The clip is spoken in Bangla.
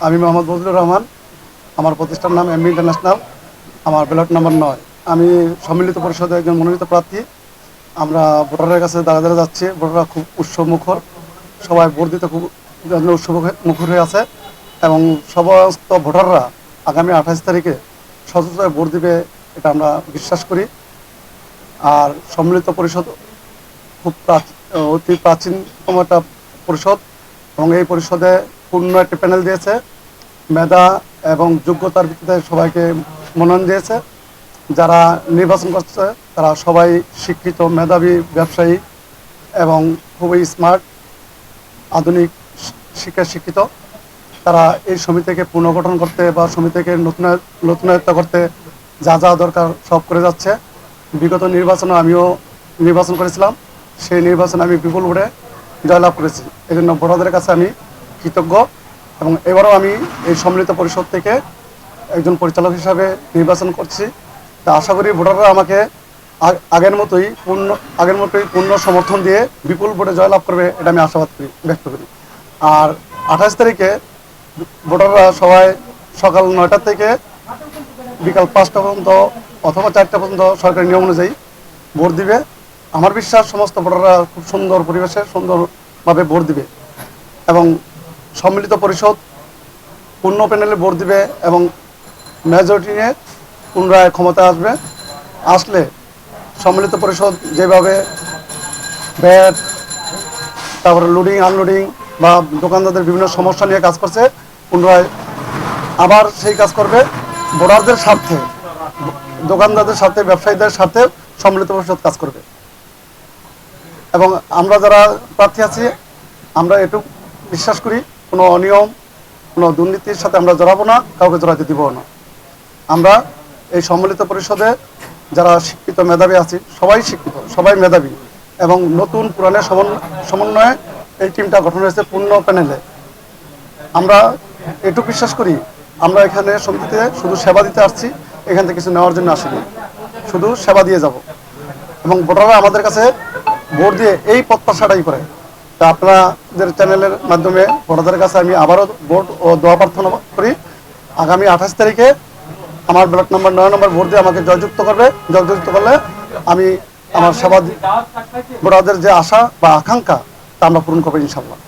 আমি মোহাম্মদ ফজলুর রহমান। আমার প্রতিষ্ঠান নাম এমবি ইন্টারন্যাশনাল। আমার ব্যালট নাম্বার নয়। আমি সম্মিলিত পরিষদে একজন মনোনীত প্রার্থী। আমরা ভোটারের কাছে দাঁড়া দাঁড়া যাচ্ছি। ভোটাররা খুব উৎসব মুখর সবাই ভোট দিতে খুব উৎসব মুখর হয়ে আছে এবং সমস্ত ভোটাররা আগামী আঠাশ তারিখে সচেতন ভোট দিবে এটা আমরা বিশ্বাস করি। আর সম্মিলিত পরিষদ খুব প্রাচ- অতি প্রাচীনতম একটা পরিষদ। এবং এই পরিষদে পূর্ণ একটি প্যানেল দিয়েছে। মেধা এবং যোগ্যতার ভিত্তিতে সবাইকে মনোনয়ন দিয়েছে। যারা নির্বাচন করছে, তারা সবাই শিক্ষিত, মেধাবী, ব্যবসায়ী এবং খুবই স্মার্ট, আধুনিক শিক্ষায় শিক্ষিত। তারা এই সমিতিকে পুনর্গঠন করতে বা সমিতিকে নতুন নতুনায়ত্ত করতে যা যা দরকার সব করে যাচ্ছে। বিগত নির্বাচনে আমিও নির্বাচন করেছিলাম। সেই নির্বাচনে আমি বিপুল ভোটে জয়লাভ করেছি। এই জন্য ভোটারদের কাছে আমি কৃতজ্ঞ এবং এবারও আমি এই সম্মিলিত পরিষদ থেকে একজন পরিচালক হিসাবে নির্বাচন করছি। তা আশা করি ভোটাররা আমাকে আগের মতোই পূর্ণ আগের মতোই পূর্ণ সমর্থন দিয়ে বিপুল ভোটে জয়লাভ করবে এটা আমি আশাবাদ করি, ব্যক্ত করি। আর আঠাশ তারিখে ভোটাররা সবাই সকাল নয়টা থেকে বিকাল পাঁচটা পর্যন্ত অথবা চারটা পর্যন্ত সরকারি নিয়ম অনুযায়ী ভোট দিবে। আমার বিশ্বাস সমস্ত ভোটাররা খুব সুন্দর পরিবেশে সুন্দরভাবে ভোট দিবে এবং সম্মিলিত পরিষদ পূর্ণ প্যানেলে ভোট দিবে এবং মেজরিটি নিয়ে পুনরায় ক্ষমতায় আসবে। আসলে সম্মিলিত পরিষদ যেভাবে ব্যাট তারপরে লোডিং আনলোডিং বা দোকানদারদের বিভিন্ন সমস্যা নিয়ে কাজ করছে, পুনরায় আবার সেই কাজ করবে। ভোটারদের স্বার্থে, দোকানদারদের সাথে ব্যবসায়ীদের সাথে সম্মিলিত পরিষদ কাজ করবে। এবং আমরা যারা প্রার্থী আছি, আমরা এটুকু বিশ্বাস করি, কোনো অনিয়ম, কোনো দুর্নীতির সাথে আমরা জড়াবো না, কাউকে জড়াতে দিব না। আমরা এই সম্মিলিত পরিষদে যারা শিক্ষিত মেধাবী আছি, সবাই শিক্ষিত, সবাই মেধাবী এবং নতুন সমন- সমন্বয়ে এই টিমটা গঠন হয়েছে পূর্ণ প্যানেলে। আমরা এটুকু বিশ্বাস করি, আমরা এখানে সমিতিতে শুধু সেবা দিতে আসছি, এখান থেকে কিছু নেওয়ার জন্য আসিনি। শুধু সেবা দিয়ে যাব। এবং ভোটাররা আমাদের কাছে ভোট দিয়ে এই প্রত্যাশাটাই করে। তা আপনাদের চ্যানেলের মাধ্যমে ভোটারদের কাছে আমি আবারও ভোট ও দোয়া প্রার্থনা করি। আগামী আঠাশ তারিখে আমার ব্লক নম্বর নয় নম্বর ভোট দিয়ে আমাকে জয়যুক্ত করবে। জয়যুক্ত করলে আমি আমার সেবা ভোটারদের যে আশা বা আকাঙ্ক্ষা তা আমরা পূরণ করব ইনশাল্লাহ